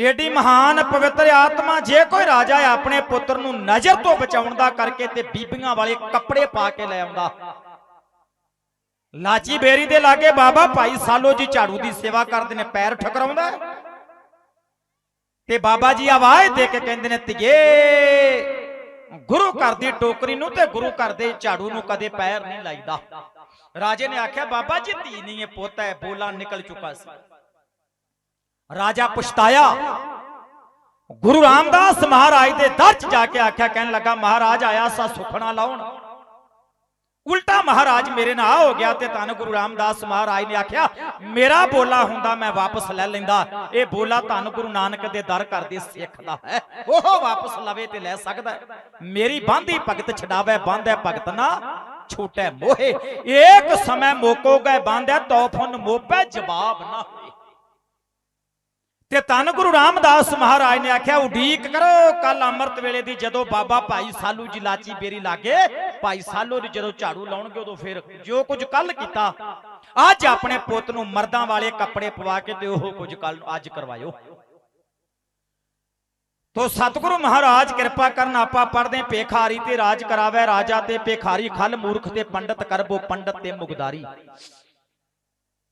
ਏਡੀ ਮਹਾਨ ਪਵਿੱਤਰ ਆਤਮਾ, ਜੇ ਕੋਈ ਰਾਜਾ ਆਪਣੇ ਪੁੱਤਰ ਨੂੰ ਨਜ਼ਰ ਤੋਂ ਬਚਾਉਣ ਦਾ ਕਰਕੇ ਤੇ ਬੀਬੀਆਂ ਵਾਲੇ ਕੱਪੜੇ ਪਾ ਕੇ ਲੈ ਆਉਂਦਾ। ਲਾਚੀ ਬੇਰੀ ਦੇ ਲਾਗੇ ਬਾਬਾ ਭਾਈ ਸਾਲੋ ਜੀ ਝਾੜੂ ਦੀ ਸੇਵਾ ਕਰਦੇ ਨੇ, ਪੈਰ ਠਕਰਾਉਂਦਾ ਤੇ ਬਾਬਾ ਜੀ ਆਵਾਜ਼ ਦੇ ਕੇ ਕਹਿੰਦੇ ਨੇ, ਧੀਏ, ਗੁਰੂ ਘਰ ਦੀ ਟੋਕਰੀ ਨੂੰ ਤੇ ਗੁਰੂ ਘਰ ਦੇ ਝਾੜੂ ਨੂੰ ਕਦੇ ਪੈਰ ਨਹੀਂ ਲਾਈਦਾ। ਰਾਜੇ ਨੇ ਆਖਿਆ, ਬਾਬਾ ਜੀ ਧੀ ਨਹੀਂ ਇਹ ਪੁੱਤ ਹੈ, ਬੋਲਾ ਨਿਕਲ ਚੁੱਕਾ ਸੀ। ਰਾਜਾ ਪਛਤਾਇਆ। ਗੁਰੂ ਰਾਮਦਾਸ ਮਹਾਰਾਜ ਦੇ ਦਰ ਚ ਜਾ ਕੇ ਆਖਿਆ, ਕਹਿਣ ਲੱਗਾ, ਮਹਾਰਾਜ ਆਇਆ ਸਾ ਸੁਖਣਾ ਲਾਉਣ। ਉਲਟਾ ਮਹਾਰਾਜ ਮੇਰੇ ਨਾਲ ਹੋ ਗਿਆ ਤੇ ਧੰਨ ਗੁਰੂ ਰਾਮਦਾਸ ਮਹਾਰਾਜ ਨੇ ਆਖਿਆ, ਮੇਰਾ ਬੋਲਾ ਹੁੰਦਾ ਮੈਂ ਵਾਪਸ ਲੈ ਲੈਂਦਾ। ਇਹ ਬੋਲਾ ਧੰਨ ਗੁਰੂ ਨਾਨਕ ਦੇ ਦਰ ਕਰਦੇ ਸਿੱਖ ਦਾ ਹੈ। ਉਹ ਵਾਪਸ ਲਵੇ ਤੇ ਲੈ ਸਕਦਾ ਮੇਰੀ ਬਾਂਧੀ ਭਗਤ ਛਡਾਵੇ, ਬਾਂਧੈ ਭਗਤ ਨਾ ਛੂਟੈ ਮੋਹੇ। ਏਕ ਸਮੈ ਮੋਕੋ ਗਏ ਬਾਂਧੈ ਤੌਫਨ ਮੋਪੈ ਜਵਾਬ ਨਾ ਹੋਏ। ਤੇ ਤਨ ਗੁਰੂ ਰਾਮਦਾਸ ਮਹਾਰਾਜ ਨੇ ਆਖਿਆ, ਉਡੀਕ ਕਰੋ ਕੱਲ ਅੰਮ੍ਰਿਤ ਵੇਲੇ ਦੀ ਜਦੋਂ ਬਾਬਾ ਭਾਈ ਸਾਲੂ ਜੀ ਲਾਚੀ ਬੇਰੀ ਲਾਗੇ, ਭਾਈ ਸਾਲੂ ਜੀ ਜਦੋਂ ਝਾੜੂ ਲਾਉਣਗੇ ਉਦੋਂ ਫਿਰ ਜੋ ਕੁਝ ਕੱਲ ਕੀਤਾ, ਅੱਜ ਆਪਣੇ ਪੁੱਤ ਨੂੰ ਮਰਦਾਂ ਵਾਲੇ ਕੱਪੜੇ ਪਵਾ ਕੇ ਤੇ ਉਹ ਕੁਝ ਕੱਲ ਅੱਜ ਕਰਵਾਇਓ। ਤੋ ਸਤਿਗੁਰੂ ਮਹਾਰਾਜ, ਕਿਰਪਾ ਕਰਨ ਆਪਾਂ ਪੜਦੇ ਪੇਖਾਰੀ ਤੇ ਰਾਜ ਕਰਾਵੇ, ਰਾਜਾ ਤੇ ਪੇਖਾਰੀ ਖਲ ਮੂਰਖ ਤੇ ਪੰਡਤ ਕਰਬੋ, ਪੰਡਤ ਤੇ ਮੁਗਦਾਰੀ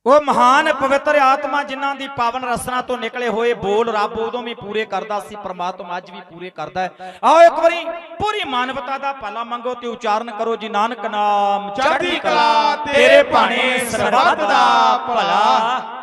ਉਹ ਮਹਾਨ ਪਵਿੱਤਰ ਆਤਮਾ ਜਿਨ੍ਹਾਂ ਦੀ ਪਾਵਨ ਰਸਨਾ ਤੋਂ ਨਿਕਲੇ ਹੋਏ ਬੋਲ ਰੱਬ ਉਦੋਂ ਵੀ ਪੂਰੇ ਕਰਦਾ ਸੀ, ਪ੍ਰਮਾਤਮਾ ਅੱਜ ਵੀ ਪੂਰੇ ਕਰਦਾ ਹੈ। ਆਓ ਇੱਕ ਵਾਰੀ ਪੂਰੀ ਮਾਨਵਤਾ ਦਾ ਭਲਾ ਮੰਗੋ ਤੇ ਉਚਾਰਨ ਕਰੋ, ਜੀ ਨਾਨਕ ਨਾਮ, ਚੜ੍ਹਦੀ ਕਲਾ ਤੇਰੇ ਭਾਣੇ ਸਰਬੱਤ ਦਾ ਭਲਾ।